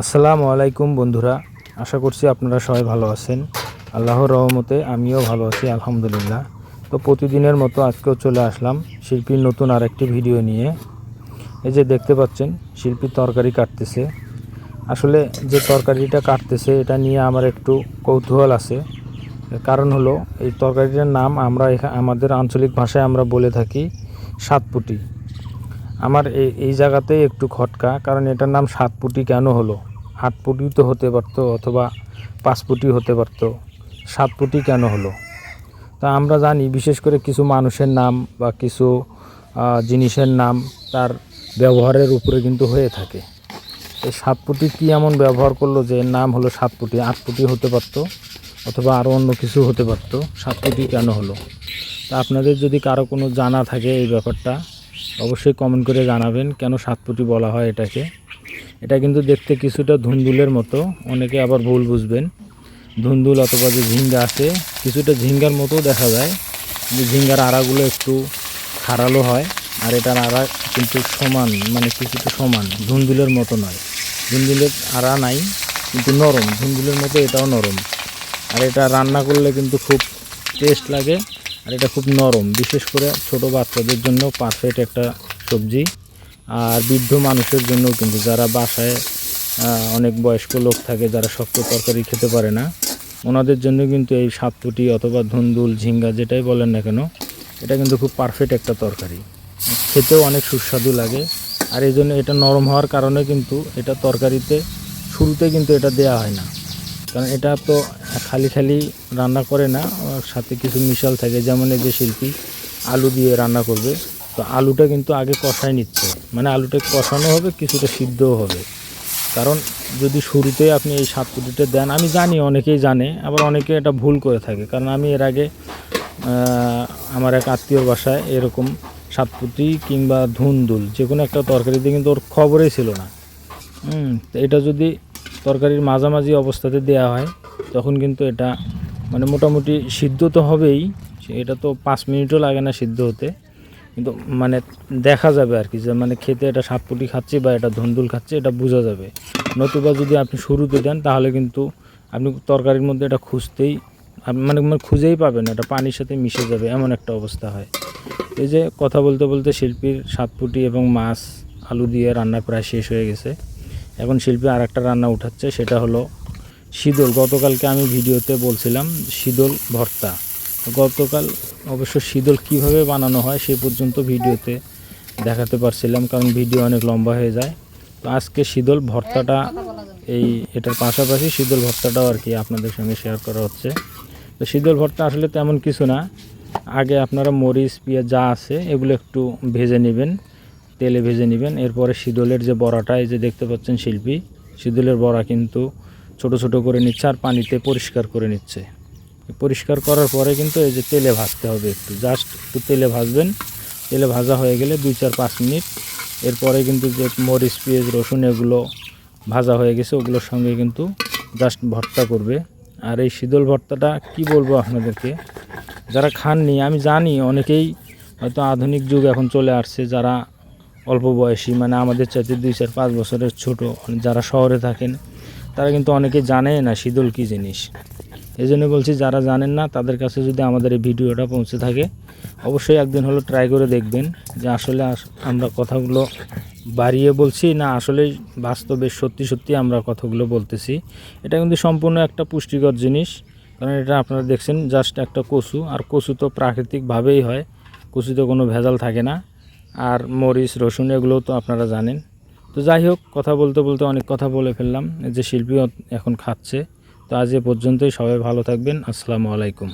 আসসালামু আলাইকুম বন্ধুরা, আশা করছি আপনারা সবাই ভালো আছেন। আল্লাহর রহমতে আমিও ভালো আছি, আলহামদুলিল্লাহ। তো প্রতিদিনের মতো আজকেও চলে আসলাম শিল্পীর নতুন আরেকটি ভিডিও নিয়ে। এই যে দেখতে পাচ্ছেন, শিল্পী তরকারি কাটতেছে। আসলে যে তরকারিটা কাটতেছে, এটা নিয়ে আমার একটু কৌতূহল আছে। কারণ হলো, এই তরকারিটার নাম আমরা আমাদের আঞ্চলিক ভাষায় আমরা বলে থাকি সাতপুটি। আমার এই এই জায়গাতেই একটু খটকা, কারণ এটার নাম সাত পুটি কেন হলো? আট পুটি তো হতে পারতো, অথবা পাঁচ পুটি হতে পারতো। সাত পুটি কেন হলো? তা আমরা জানি, বিশেষ করে কিছু মানুষের নাম বা কিছু জিনিসের নাম তার ব্যবহারের উপরে কিন্তু হয়ে থাকে। এই সাত পুটি কী এমন ব্যবহার করল যে নাম হলো সাত পুটি? আট পুটি হতে পারতো, অথবা আরও অন্য কিছু হতে পারতো। সাত পুটি কেন হলো? তা আপনাদের যদি কারও কোনো জানা থাকে এই ব্যাপারটা অবশ্যই কমেন্ট করে জানাবেন কেন সাতপুটি বলা হয় এটাকে। এটা কিন্তু দেখতে কিছুটা ধুন্দুলের মতো, অনেকে আবার ভুল বুঝবেন। ধুন্দুল অথবা যে ঝিঙ্গা আছে, কিছুটা ঝিঙ্গার মতো দেখা যায়। কিন্তু ঝিঙ্গার আড়াগুলো একটু খাড়ালো হয়, আর এটার আড়া কিন্তু সমান মানে কিছুটা সমান, ধুন্দুলের মতো নয়। ধুন্দুলের আড়া নাই, কিন্তু নরম, ধুন্দুলের মতো এটাও নরম। আর এটা রান্না করলে কিন্তু খুব টেস্ট লাগে। আর এটা খুব নরম, বিশেষ করে ছোট বাচ্চাদের জন্য পারফেক্ট একটা সবজি। আর বৃদ্ধ মানুষের জন্যও কিন্তু যারা বাসায় অনেক বয়স্ক লোক থাকে, যারা শক্ত তরকারি খেতে পারে না, ওনাদের জন্য কিন্তু এই সাতপুটি অথবা ধুন্দুল, ঝিঙ্গা যেটাই বলেন না কেন, এটা কিন্তু খুব পারফেক্ট একটা তরকারি। খেতেও অনেক সুস্বাদু লাগে, আর এই জন্য এটা নরম হওয়ার কারণে কিন্তু এটা তরকারিতে, শুরুতে কিন্তু এটা দেয়া হয় না। কারণ এটা তো খালি খালি রান্না করে না সাথে কিছু মিশাল থাকে, যেমন এই যে শিল্পী, আলু দিয়ে রান্না করবে। তো আলুটা কিন্তু আগে কষায় নিচ্ছে। মানে আলুটা কষানো হবে, কিছুটা সিদ্ধও হবে। কারণ যদি শুরুতেই আপনি এই সাত সাতপুটিটা দেন, আমি জানি অনেকেই জানে, আবার অনেকে এটা ভুল করে থাকে। কারণ আমি এর আগে আমার এক আত্মীয় বাসায় এরকম সাতপুটি কিংবা ধুন্দুল, যে কোনো একটা তরকারিতে কিন্তু ওর খবরই ছিল না। এটা যদি তরকারির মাঝামাঝি অবস্থাতে দেওয়া হয় তখন কিন্তু এটা মানে মোটামুটি সিদ্ধ তো হবেই এটা তো পাঁচ মিনিটও লাগে না সিদ্ধ হতে। কিন্তু মানে দেখা যাবে আর কি, যে মানে খেতে এটা সাতপুটি খাচ্ছে বা এটা ধুন্দুল খাচ্ছে, এটা বোঝা যাবে। নতুবা যদি আপনি শুরুতে দেন, তাহলে কিন্তু আপনি তরকারির মধ্যে এটা খুঁজতেই মানে মানে খুঁজেই পাবেন এটা পানির সাথে মিশে যাবে, এমন একটা অবস্থা হয়। এই যে কথা বলতে বলতে শিল্পীর সাতপুটি এবং মাছ, আলু দিয়ে রান্না প্রায় শেষ হয়ে গেছে। এখন শিল্পী আর একটা রান্না উঠাচ্ছে, সেটা হলো শীতল গতকালকে আমি ভিডিওতে বলছিলাম শীতল ভর্তা। গতকাল অবশ্য শীতল কীভাবে বানানো হয় সে পর্যন্ত ভিডিওতে দেখাতে পারছিলাম কারণ ভিডিও অনেক লম্বা হয়ে যায়। তো আজকে শীতল ভর্তাটা এই এটার পাশাপাশি শীতল ভর্তাটাও আর কি আপনাদের সঙ্গে শেয়ার করা হচ্ছে। তো শীতল ভর্তা আসলে তেমন কিছু না। আগে আপনারা মরিচ পেঁয়াজ যা আছে এগুলো একটু ভেজে নেবেন তেলে ভেজে নেবেন। এরপরে শীতলের যে বড়াটা এই যে দেখতে পাচ্ছেন শিল্পী শীতলের বড়া কিন্তু ছোট ছোট করে নিচ্ছে আর পানিতে পরিষ্কার করে নিচ্ছে। পরিষ্কার করার পরে কিন্তু এই যে তেলে ভাজতে হবে একটু। জাস্ট একটু তেলে ভাজবেন। তেলে ভাজা হয়ে গেলে দুই চার পাঁচ মিনিট। এরপরে কিন্তু যে মরিচ, পেঁয়াজ, রসুন এগুলো ভাজা হয়ে গেছে, ওগুলোর সঙ্গে কিন্তু জাস্ট ভর্তা করবে। আর এই শীতল ভর্তাটা কি বলব আপনাদেরকে? যারা খাননি, আমি জানি অনেকেই হয়তো আধুনিক যুগ এখন চলে আসছে, যারা অল্প বয়সী মানে আমাদের চাইতে দুই চার পাঁচ বছরের ছোট যারা শহরে থাকেন তারা কিন্তু অনেকে জানে না শীতল কী জিনিস। এই জন্য বলছি, যারা জানেন না, তাদের কাছে যদি আমাদের এই ভিডিওটা পৌঁছে থাকে, অবশ্যই একদিন হলো ট্রাই করে দেখবেন যে আসলে আস- আমরা কথাগুলো বাড়িয়ে বলছি না আসলে বাস্তবে সত্যি সত্যি আমরা কথাগুলো বলতেছি। এটা কিন্তু সম্পূর্ণ একটা পুষ্টিকর জিনিস, কারণ এটা আপনারা দেখছেন জাস্ট একটা কচু, আর কচু তো প্রাকৃতিকভাবেই হয়, কচুতে কোনো ভেজাল থাকে না। আর মরিচ, রসুন, এগুলোও তো আপনারা জানেন। তো যাই হোক, কথা বলতে বলতে অনেক কথা বলে ফেললাম যে শিল্পী এখন খাচ্ছে। তো আজ এ পর্যন্তই, সবাই ভালো থাকবেন, আসসালামু আলাইকুম।